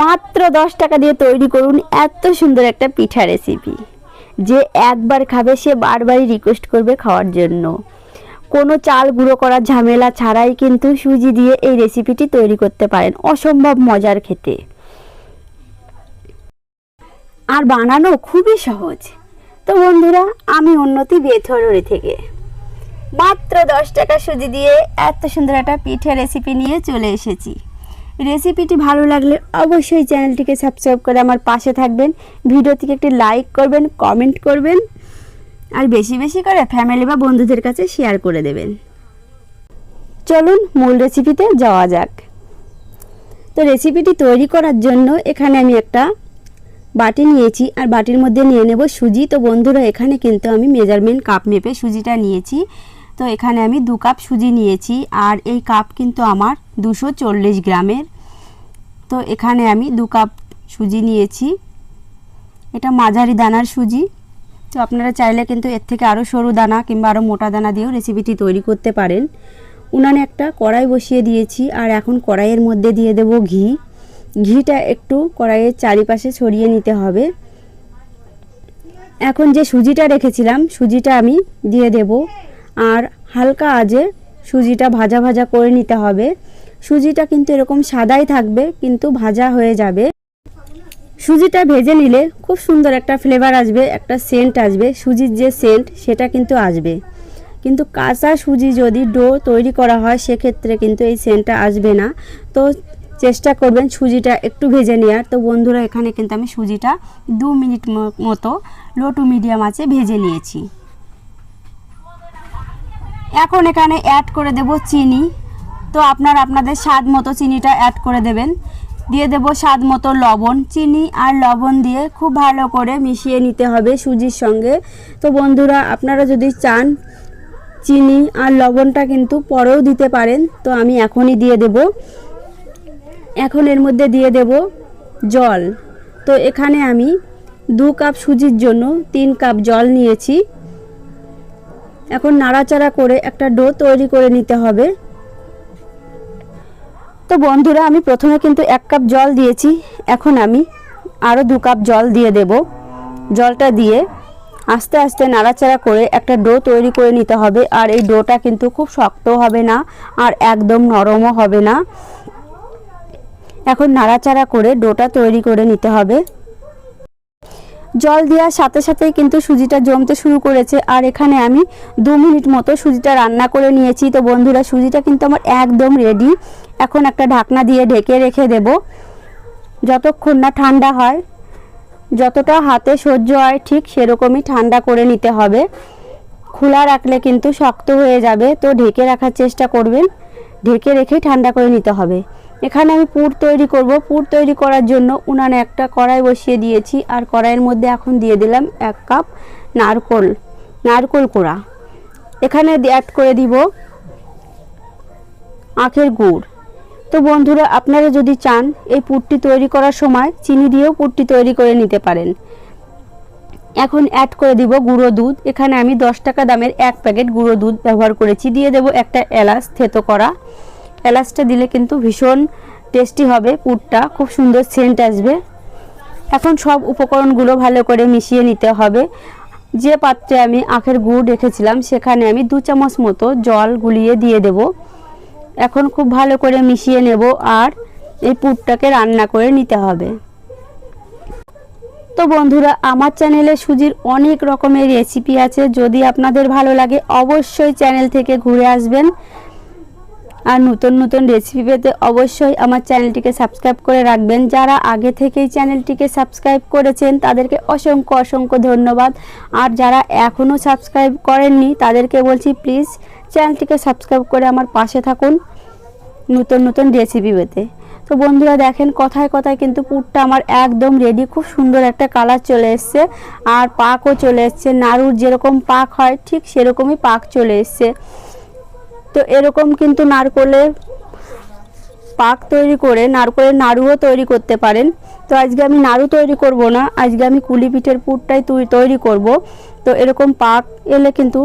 মাত্র দশ টাকা দিয়ে তৈরি করুন এত সুন্দর একটা পিঠা রেসিপি যে একবার খাবে সে বারবারই রিকোয়েস্ট করবে খাওয়ার জন্য। কোনো চাল গুঁড়ো করার ঝামেলা ছাড়াই কিন্তু সুজি দিয়ে এই রেসিপিটি তৈরি করতে পারেন অসম্ভব মজার খেতে। আর বানানো খুবই সহজ। তো বন্ধুরা, আমি উন্নতি বেথরুরি থেকে। মাত্র দশ টাকা সুজি দিয়ে এত সুন্দর একটা পিঠে রেসিপি নিয়ে চলে এসেছি। রেসিপিটি ভালো লাগলে অবশ্যই চ্যানেলটিকে সাবস্ক্রাইব করে আমার পাশে থাকবেন। ভিডিওটিকে একটি লাইক করবেন, কমেন্ট করবেন, আর বেশি বেশি করে ফ্যামিলি বা বন্ধুদের কাছে শেয়ার করে দেবেন। চলুন মূল রেসিপিতে যাওয়া যাক। তো রেসিপিটি তৈরি করার জন্য এখানে আমি একটা বাটি নিয়েছি, আর বাটির মধ্যে নিয়ে নেব সুজি। তো বন্ধুরা, এখানে কিন্তু আমি মেজারমেন্ট কাপ মেপে সুজিটা নিয়েছি। তো এখানে আমি দু কাপ সুজি নিয়েছি আর এই কাপ কিন্তু আমার দুশো চল্লিশ গ্রামের। তো এখানে আমি দু কাপ সুজি নিয়েছি। এটা মাঝারি দানার সুজি। তো আপনারা চাইলে কিন্তু এর থেকে আরও সরু দানা কিংবা আরও মোটা দানা দিয়েও রেসিপিটি তৈরি করতে পারেন। উনানে একটা কড়াই বসিয়ে দিয়েছি আর এখন কড়াইয়ের মধ্যে দিয়ে দেব ঘি। ঘিটা একটু কড়াইয়ের চারিপাশে ছড়িয়ে নিতে হবে। এখন যে সুজিটা রেখেছিলাম, সুজিটা আমি দিয়ে দেব। আর হালকা আজে সুজিটা ভাজা ভাজা করে নিতে হবে। সুজিটা কিন্তু এরকম সাদাই থাকবে, কিন্তু ভাজা হয়ে যাবে। সুজিটা ভেজে নিলে খুব সুন্দর একটা ফ্লেভার আসবে, একটা সেন্ট আসবে। সুজির যে সেন্ট সেটা কিন্তু আসবে। কিন্তু কাঁচা সুজি যদি ডো তৈরি করা হয়, সেক্ষেত্রে কিন্তু এই সেন্টটা আসবে না। তো চেষ্টা করবেন সুজিটা একটু ভেজে নেওয়ার তো বন্ধুরা, এখানে কিন্তু আমি সুজিটা দু মিনিট মতো লো টু মিডিয়াম আছে ভেজে নিয়েছি। এখন এখানে অ্যাড করে দেব চিনি। তো আপনার আপনাদের স্বাদ মতো চিনিটা অ্যাড করে দেবেন। দিয়ে দেব স্বাদ মতো লবণ। চিনি আর লবণ দিয়ে খুব ভালো করে মিশিয়ে নিতে হবে সুজির সঙ্গে। তো বন্ধুরা, আপনারা যদি চান চিনি আর লবণটা কিন্তু পরেও দিতে পারেন। তো আমি এখনই দিয়ে দেব। এখন এর মধ্যে দিয়ে দেব জল। তো এখানে আমি দু কাপ সুজির জন্য তিন কাপ জল নিয়েছি। এখন নাড়াচাড়া করে একটা ডো তৈরি করে নিতে হবে। তো বন্ধুরা, আমি প্রথমে কিন্তু এক কাপ জল দিয়েছি। এখন আমি আরও দু কাপ জল দিয়ে দেব। জলটা দিয়ে আস্তে আস্তে নাড়াচাড়া করে একটা ডো তৈরি করে নিতে হবে। আর এই ডোটা কিন্তু খুব শক্ত হবে না আর একদম নরমও হবে না। এখন নাড়াচাড়া করে ডোটা তৈরি করে নিতে হবে। জল দেওয়ার সাথে সাথেই কিন্তু সুজিটা জমতে শুরু করেছে। আর এখানে আমি দু মিনিট মতো সুজিটা রান্না করে নিয়েছি। তো বন্ধুরা, সুজিটা কিন্তু আমার একদম রেডি এখন একটা ঢাকনা দিয়ে ঢেকে রেখে দেব। যতক্ষণ না ঠান্ডা হয়, যতটা হাতে সহ্য হয়, ঠিক সেরকমই ঠান্ডা করে নিতে হবে। খোলা রাখলে কিন্তু শক্ত হয়ে যাবে। তো ঢেকে রাখার চেষ্টা করবেন। ঢেকে রেখেই ঠান্ডা করে নিতে হবে। এখানে আমি পুর তৈরি করব। পুর তৈরি করার জন্য উনানে একটা কড়াই বসিয়ে দিয়েছি আর কড়াইয়ের মধ্যে এখন দিয়ে দিলাম এক কাপ নারকোল নারকোল কোড়া। এখানে অ্যাড করে দিব আখের গুড়। তো বন্ধুরা, আপনারা যদি চান এই পুরটি তৈরি করার সময় চিনি দিয়েও পুরটি তৈরি করে নিতে পারেন। এখন অ্যাড করে দিব গুঁড়ো দুধ। এখানে আমি দশ টাকা দামের এক প্যাকেট গুঁড়ো দুধ ব্যবহার করেছি। দিয়ে দেব একটা এলাচ থেতো করা। এলাচটা দিলে কিন্তু ভীষণ টেস্টি হবে, পুরটা। খুব সুন্দর সেন্ট আসবে। এখন সব উপকরণগুলো ভালো করে মিশিয়ে নিতে হবে। যে পাত্রে আমি আখের গুড় রেখেছিলাম, সেখানে আমি দু চামচ মতো জল গুলিয়ে দিয়ে দেব। এখন খুব ভালো করে মিশিয়ে নেব আর এই পুরটাকে রান্না করে নিতে হবে। তো বন্ধুরা, আমার চ্যানেলে সুজির অনেক রকমের রেসিপি আছে। যদি আপনাদের ভালো লাগে, অবশ্যই চ্যানেল থেকে ঘুরে আসবেন। আর নতুন নতুন রেসিপি পেতে অবশ্যই আমার চ্যানেলটিকে সাবস্ক্রাইব করে রাখবেন। যারা আগে থেকেই চ্যানেলটিকে সাবস্ক্রাইব করেছেন, তাদেরকে অসংখ্য অসংখ্য ধন্যবাদ। আর যারা এখনও সাবস্ক্রাইব করেননি, তাদেরকে বলছি প্লিজ চ্যানেলটিকে সাবস্ক্রাইব করে আমার পাশে থাকুন নতুন নতুন রেসিপি পেতে। তো বন্ধুরা দেখেন, কথায় কথায় কিন্তু পুরটা আমার একদম রেডি খুব সুন্দর একটা কালার চলে এসছে। আর পাকও চলে এসছে, নাড়ুর যেরকম পাক হয়, ঠিক সেরকমই পাক চলে এসছে। তো এরকম কিন্তু নারকোলের পাক তৈরি করে নারকোলের নাড়ুও তৈরি করতে পারেন। তো আজকে আমি নাড়ু তৈরি করব না, আজকে আমি কুলি পিঠের পুরটাই তৈরি করব। তো এরকম পাক এলে কিন্তু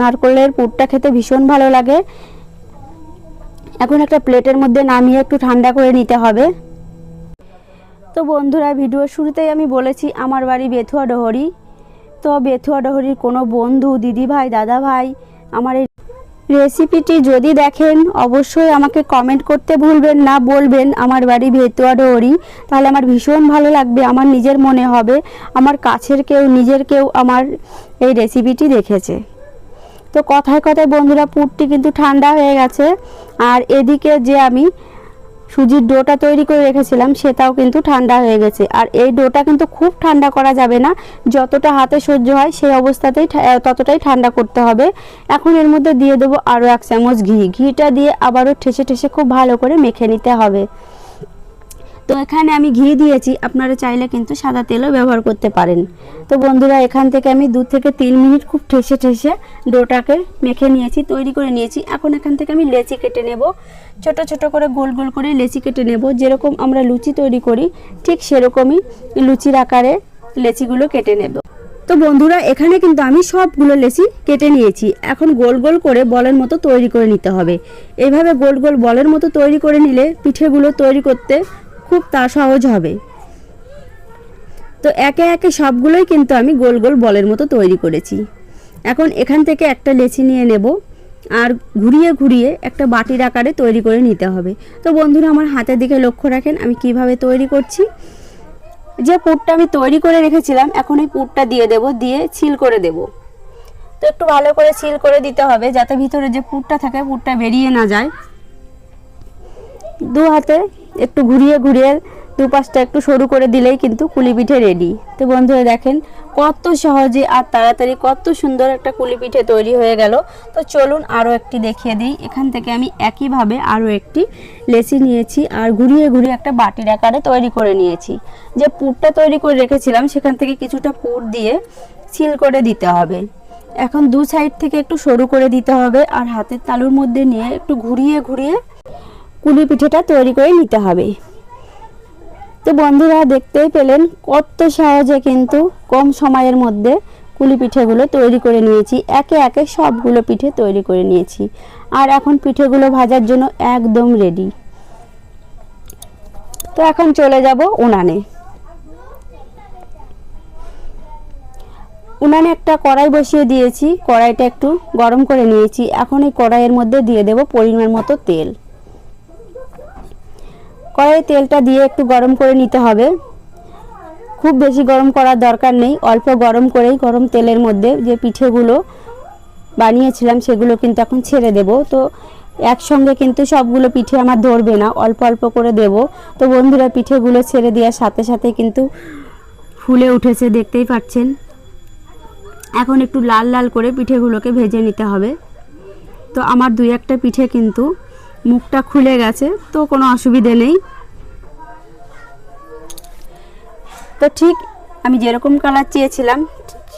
নারকোলের পুরটা খেতে ভীষণ ভালো লাগে। এখন একটা প্লেটের মধ্যে নামিয়ে একটু ঠান্ডা করে নিতে হবে। তো বন্ধুরা ভিডিও শুরুতেই আমি বলেছি, আমার বাড়ি বেথুয়া ডহরি। তো বেথুয়া ডহরির কোনো বন্ধু দিদি ভাই দাদা ভাই আমার এই রেসিপিটি যদি দেখেন, অবশ্যই আমাকে কমেন্ট করতে ভুলবেন না, বলবেন আমার বাড়ি ভেতুয়া ডোরি তাহলে আমার ভীষণ ভালো লাগবে, আমার নিজের মনে হবে, আমার কাছের কেউ, নিজের কেউ আমার এই রেসিপিটি দেখেছে। তো কথায় কথায় বন্ধুরা, পুরটি কিন্তু ঠান্ডা হয়ে গেছে, আর এদিকে যে আমি সুজির ডোটা তৈরি করে রেখেছিলাম, সেটাও কিন্তু ঠান্ডা হয়ে গেছে। আর এই ডোটা কিন্তু খুব ঠান্ডা করা যাবে না। যতটা হাতে সহ্য হয়, সেই অবস্থাতেই ততটাই ঠান্ডা করতে হবে। এখন এর মধ্যে দিয়ে দেবো আরও এক চামচ ঘি। ঘিটা দিয়ে আবারও ঠেসে ঠেসে খুব ভালো করে মেখে নিতে হবে। তো এখানে আমি ঘি দিয়েছি, আপনারা চাইলে কিন্তু সাদা তেলও ব্যবহার করতে পারেন। তো বন্ধুরা, এখান থেকে আমি দু থেকে তিন মিনিট খুব ঠেসে ঠেসে ডোটাকে মেখে নিয়েছি, তৈরি করে নিয়েছি। এখন এখান থেকে আমি লেচি কেটে নেব। ছোট ছোট করে গোল গোল করে লেচি কেটে নেব। যেরকম আমরা লুচি তৈরি করি, ঠিক সেরকমই লুচির আকারে লেচিগুলো কেটে নেব। তো বন্ধুরা, এখানে কিন্তু আমি সবগুলো লেচি কেটে নিয়েছি। এখন গোল গোল করে বলের মতো তৈরি করে নিতে হবে। এইভাবে গোল গোল বলের মতো তৈরি করে নিলে পিঠেগুলো তৈরি করতে খুব তা সহজ হবে। তো একে একে সবগুলোই কিন্তু আমি গোল গোল বলের মতো তৈরি করেছি। এখন এখান থেকে একটা লেচি নিয়ে নেব আর ঘুরিয়ে ঘুরিয়ে একটা বাটির আকারে তৈরি করে নিতে হবে। তো বন্ধুরা, আমার হাতের দিকে লক্ষ্য রাখেন, আমি কীভাবে তৈরি করছি। যে পুরটা আমি তৈরি করে রেখেছিলাম, এখন এই পুরটা দিয়ে দেব, দিয়ে ছিল করে দেব। তো একটু ভালো করে সিল করে দিতে হবে, যাতে ভিতরে যে পুরটা থাকে, পুরটা বেরিয়ে না যায়। দু হাতে একটু ঘুরিয়ে ঘুরিয়ে দু পাশটা একটু সরু করে দিলেই কিন্তু কুলি পিঠে রেডি তো বন্ধুরা দেখেন, কত সহজে আর তাড়াতাড়ি কত সুন্দর একটা কুলি পিঠে তৈরি হয়ে গেল। তো চলুন আরও একটি দেখিয়ে দিই। এখান থেকে আমি একইভাবে আরও একটি লেচি নিয়েছি আর ঘুরিয়ে ঘুরিয়ে একটা বাটির আকারে তৈরি করে নিয়েছি। যে পুরটা তৈরি করে রেখেছিলাম, সেখান থেকে কিছুটা পুর দিয়ে সিল করে দিতে হবে। এখন দু সাইড থেকে একটু সরু করে দিতে হবে আর হাতের তালুর মধ্যে নিয়ে একটু ঘুরিয়ে ঘুরিয়ে কুলি পিঠেটা তৈরি করে নিতে হবে। তো বন্ধুরা দেখতেই পেলেন কত সহজে কিন্তু কম সময়ের মধ্যে কুলি পিঠেগুলো তৈরি করে নিয়েছি। একে একে সবগুলো পিঠে তৈরি করে নিয়েছি। আর এখন পিঠেগুলো ভাজার জন্য একদম রেডি তো এখন চলে যাব উনানে। উনানে একটা কড়াই বসিয়ে দিয়েছি। কড়াইটা একটু গরম করে নিয়েছি। এখন এই কড়াইয়ের মধ্যে দিয়ে দেব পরিমাণ মতো তেল। কড়াইয়ে তেলটা দিয়ে একটু গরম করে নিতে হবে। খুব বেশি গরম করার দরকার নেই, অল্প গরম করেই গরম তেলের মধ্যে যে পিঠেগুলো বানিয়েছিলাম সেগুলো কিন্তু এখন ছেড়ে দেব। তো একসঙ্গে কিন্তু সবগুলো পিঠে আমার ধরবে না, অল্প অল্প করে দেব। তো বন্ধুরা, পিঠেগুলো ছেড়ে দেওয়ার সাথে সাথে কিন্তু ফুলে উঠেছে, দেখতেই পাচ্ছেন। এখন একটু লাল লাল করে পিঠেগুলোকে ভেজে নিতে হবে। তো আমার দুই একটা পিঠে কিন্তু মুখটা খুলে গেছে, তো কোনো অসুবিধে নেই। তো ঠিক আমি যেরকম কালার চেয়েছিলাম,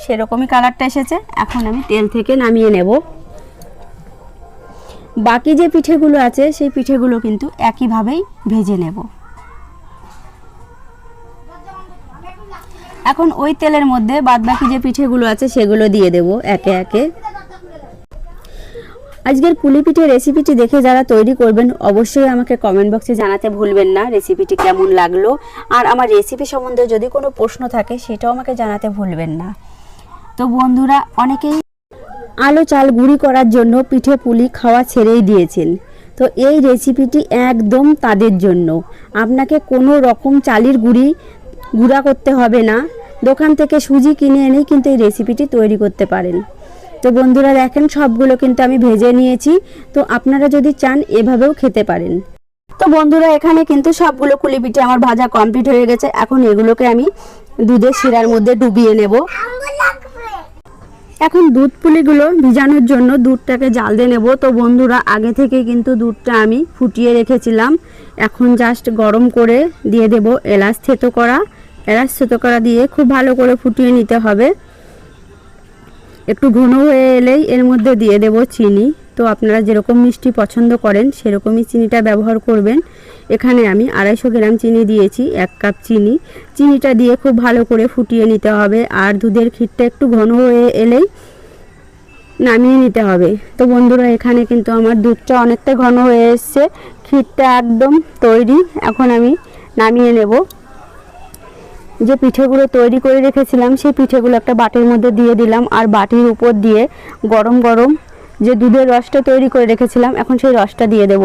সেরকমই কালারটা এসেছে। এখন আমি তেল থেকে নামিয়ে নেব। বাকি যে পিঠেগুলো আছে, সেই পিঠেগুলো কিন্তু একইভাবেই ভেজে নেব। এখন ওই তেলের মধ্যে বাদবাকি যে পিঠেগুলো আছে, সেগুলো দিয়ে দেব একে একে। আজকের পুলি পিঠে রেসিপিটি দেখে যারা তৈরি করবেন, অবশ্যই আমাকে কমেন্ট বক্সে জানাতে ভুলবেন না। রেসিপিটি কেমন লাগল? আর আমার রেসিপি সম্বন্ধে যদি কোনো প্রশ্ন থাকে, সেটাও আমাকে জানাতে ভুলবেন না। তো বন্ধুরা, অনেকেই আলো চাল গুঁড়ি করার জন্য পিঠে পুলি খাওয়া ছেড়েই দিয়েছেন। তো এই রেসিপিটি একদম তাদের জন্য। আপনাকে কোনো রকম চালের গুঁড়ি গুঁড়া করতে হবে না। দোকান থেকে সুজি কিনে এনেই কিন্তু এই রেসিপিটি তৈরি করতে পারেন। তো বন্ধুরা দেখেন, সবগুলো কিন্তু আমি ভেজে নিয়েছি। তো আপনারা যদি চান, এভাবেও খেতে পারেন। তো বন্ধুরা, এখানে কিন্তু সবগুলো কুলি পিঠে আমার ভাজা কমপ্লিট হয়ে গেছে। এখন এগুলোকে আমি দুধের শিরার মধ্যে ডুবিয়ে নেব। এখন দুধ পুলিগুলো ভিজানোর জন্য দুধটাকে জাল দিয়ে নেব। তো বন্ধুরা, আগে থেকে কিন্তু দুধটা আমি ফুটিয়ে রেখেছিলাম। এখন জাস্ট গরম করে দিয়ে দেব এলাচ থেতো করা। এলাচ থেতো করা দিয়ে খুব ভালো করে ফুটিয়ে নিতে হবে। একটু ঘন হয়ে এলেই এর মধ্যে দিয়ে দেব চিনি। তো আপনারা যেরকম মিষ্টি পছন্দ করেন, সেরকমই চিনিটা ব্যবহার করবেন। এখানে আমি আড়াইশো গ্রাম চিনি দিয়েছি, এক কাপ চিনি। চিনিটা দিয়ে খুব ভালো করে ফুটিয়ে নিতে হবে। আর দুধের ক্ষীরটা একটু ঘন হয়ে এলেই নামিয়ে নিতে হবে। তো বন্ধুরা, এখানে কিন্তু আমার দুধটা অনেকটা ঘন হয়ে এসছে। ক্ষীরটা একদম তৈরি। এখন আমি নামিয়ে নেব। যে পিঠেগুলো তৈরি করে রেখেছিলাম, সেই পিঠেগুলো একটা বাটির মধ্যে দিয়ে দিলাম আর বাটির উপর দিয়ে গরম গরম যে দুধের রসটা তৈরি করে রেখেছিলাম, এখন সেই রসটা দিয়ে দেব।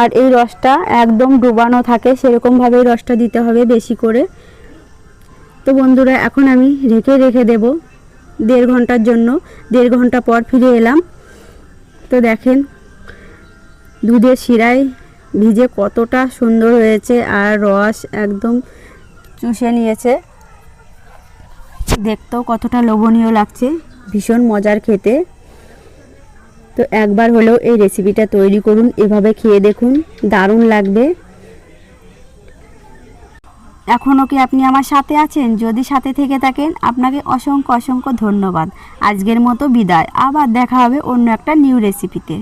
আর এই রসটা একদম ডুবানো থাকে সেরকমভাবেই রসটা দিতে হবে বেশি করে। তো বন্ধুরা, এখন আমি রেখে রেখে দেব দেড় ঘণ্টার জন্য। দেড় ঘণ্টা পর ফিরে এলাম। তো দেখেন, দুধের শিরায় ভিজে কতটা সুন্দর হয়েছে আর রস একদম চুষে নিয়েছে। দেখতেও কতটা লোভনীয় লাগছে, ভীষণ মজার খেতে। তো একবার হলেও এই রেসিপিটা তৈরি করুন, এভাবে খেয়ে দেখুন, দারুণ লাগবে। এখনও কি আপনি আমার সাথে আছেন? যদি সাথে থেকে থাকেন, আপনাকে অসংখ্য অসংখ্য ধন্যবাদ। আজকের মতো বিদায়। আবার দেখা হবে অন্য একটা নিউ রেসিপিতে